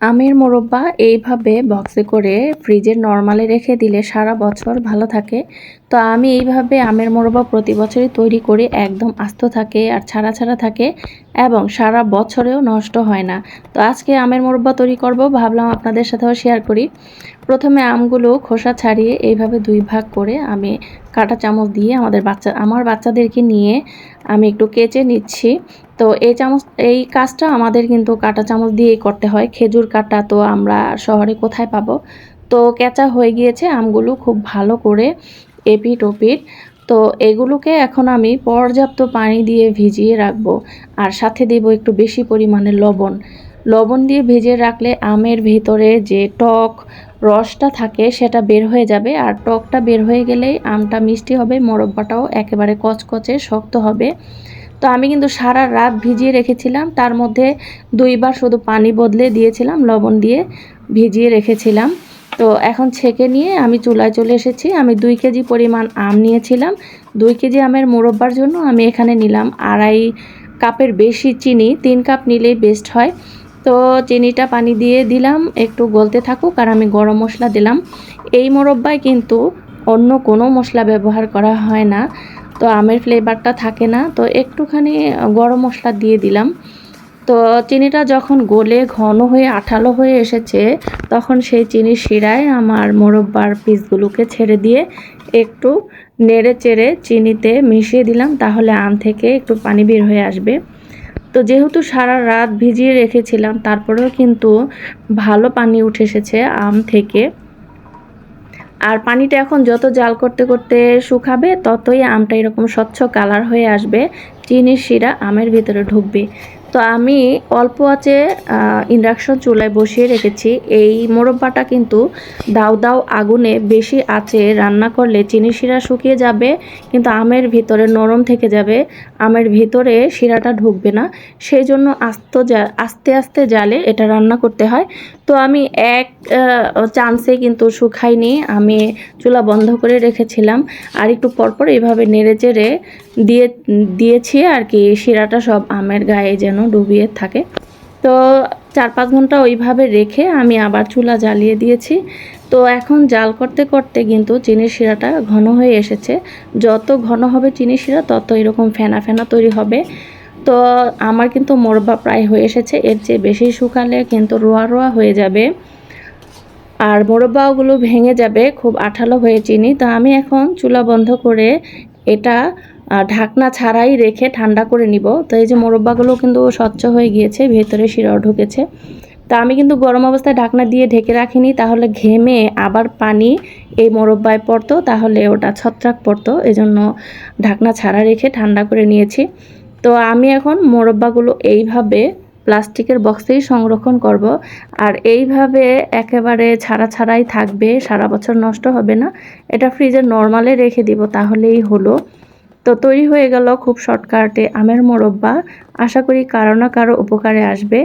আমের মোরব্বা এইভাবে বক্সে করে ফ্রিজের নর্মালে রেখে দিলে সারা বছর ভালো থাকে। তো আমি এইভাবে আমের মোরব্বা প্রতি বছরই তৈরি করে, একদম আস্ত থাকে আর ছাড়া ছাড়া থাকে এবং সারা বছরেও নষ্ট হয় না। তো আজকে আমের মোরব্বা তৈরি করব, ভাবলাম আপনাদের সাথেও শেয়ার করি। প্রথমে আমগুলো খোসা ছাড়িয়ে এইভাবে দুই ভাগ করে আমি কাঁটা চামচ দিয়ে আমাদের বাচ্চা, আমার বাচ্চাদেরকে নিয়ে আমি একটু কেচে নিচ্ছি। তো এই চামচ, এই কাজটা আমাদের কিন্তু কাঁটা চামচ দিয়েই করতে হয়। খেজুর কাটা তো আমরা শহরে কোথায় পাবো? তো কেঁচা হয়ে গিয়েছে, আমগুলো খুব ভালো করে এপিট ওপিট তো এগুলোকে এখন আমি পর্যাপ্ত পানি দিয়ে ভিজিয়ে রাখব। আর সাথে দেব একটু বেশি পরিমাণে লবণ। লবণ দিয়ে ভেজে রাখলে আমের ভেতরে যে টক রসটা থাকে সেটা বের হয়ে যাবে। আর টকটা বের হয়ে গেলেই আমটা মিষ্টি হবে মোরব্বাটাও একেবারে কচকচে শক্ত হবে। তো আমি কিন্তু সারা রাত ভিজিয়ে রেখেছিলাম। তার মধ্যে দুইবার শুধু পানি বদলে দিয়েছিলাম, লবণ দিয়ে ভিজিয়ে রেখেছিলাম। তো এখন ছেঁকে নিয়ে আমি চুলায় চলে এসেছি। আমি দুই কেজি পরিমাণ আম নিয়েছিলাম। দুই কেজি আমের মোরব্বার জন্য আমি এখানে নিলাম আড়াই কাপের বেশি চিনি, তিন কাপ নিলেই বেস্ট হয়। তো চিনিটা পানি দিয়ে দিলাম, একটু গলতে থাকুক আর আমি গরম মশলা দিলাম। এই মোরব্বায় কিন্তু অন্য কোনো মশলা ব্যবহার করা হয় না। তো আমের ফ্লেভারটা থাকে না। তো একটুখানি গরম মশলা দিয়ে দিলাম। তো চিনিটা যখন গলে ঘন হয়ে, আঠালো হয়ে এসেছে, তখন সেই চিনির শিরায় আমার মোরব্বার পিসগুলোকে ছেড়ে দিয়ে একটু নেড়ে চেড়ে চিনিতে মিশিয়ে দিলাম, তাহলে আম থেকে একটু পানি বের হয়ে আসবে। তো যেহেতু সারা রাত ভিজিয়ে রেখেছিলাম, তারপরেও কিন্তু ভালো পানি উঠে এসেছে আম থেকে। আর পানিটা এখন যত জাল করতে করতে শুকাবে, ততই আমটা এরকম স্বচ্ছ কালার হয়ে আসবে, চিনির শিরা আমের ভিতরে ঢুকবে। তো আমি অল্প আছে ইন্ডাকশন চুলায় বসিয়ে রেখেছি। এই মোরব্বাটা কিন্তু দাও দাও আগুনে বেশি আছে। রান্না করলে চিনি শিরা শুকিয়ে যাবে, কিন্তু আমের ভিতরে নরম থেকে যাবে। আমের ভিতরে শিরাটা ঢুকবে না। সেই জন্য আস্ত আস্তে আস্তে জালে এটা রান্না করতে হয়। তো আমি এক চান্সে কিন্তু শুকাইনি আমি চুলা বন্ধ করে রেখেছিলাম। আর একটু পরপর এইভাবে নেড়ে চেড়ে দিয়ে, দিয়েছি আর কি। শিরাটা সব আমের গায়ে যেন ডুবিয়ে থাকে। তো চার পাঁচ ঘণ্টা ওইভাবে রেখে আমি আবার চুলা জ্বালিয়ে দিয়েছি। তো এখন জাল করতে করতে কিন্তু চিনির শিরাটা ঘন হয়ে এসেছে। যত ঘন হবে চিনির শিরা, তত এরকম ফেনা ফেনা তৈরি হবে। তো আমার কিন্তু মোরব্বা প্রায় হয়ে এসেছে। এর চেয়ে বেশি শুকালে কিন্তু রোয়া রোয়া হয়ে যাবে। আর মোরব্বাগুলো ভেঙে যাবে, খুব আঠালো হয়ে চিনি। তো আমি এখন চুলা বন্ধ করে এটা ঢাকনা ছাড়াই রেখে ঠান্ডা করে নিব। তো এই যে মোরব্বাগুলো কিন্তু স্বচ্ছ হয়ে গিয়েছে, ভেতরে শিরাও ঢুকেছে। তা আমি কিন্তু গরম অবস্থায় ঢাকনা দিয়ে ঢেকে রাখিনি, তাহলে ঘেমে আবার পানি এই মোরব্বায় পড়তো, তাহলে ওটা ছত্রাক পড়তো। এজন্য ঢাকনা ছাড়া রেখে ঠান্ডা করে নিয়েছি। তো আমি এখন মোরব্বাগুলো এইভাবে প্লাস্টিকের বক্সেই সংরক্ষণ করব। আর এইভাবে একেবারে ছাড়া ছাড়াই থাকবে, সারা বছর নষ্ট হবে না। এটা ফ্রিজে নর্মালে রেখে দিব, তাহলেই হলো। তো তৈরি হয়ে গেল খুব শর্টকাটে আমের মোরব্বা। আশা করি কারও না কারও উপকারে আসবে।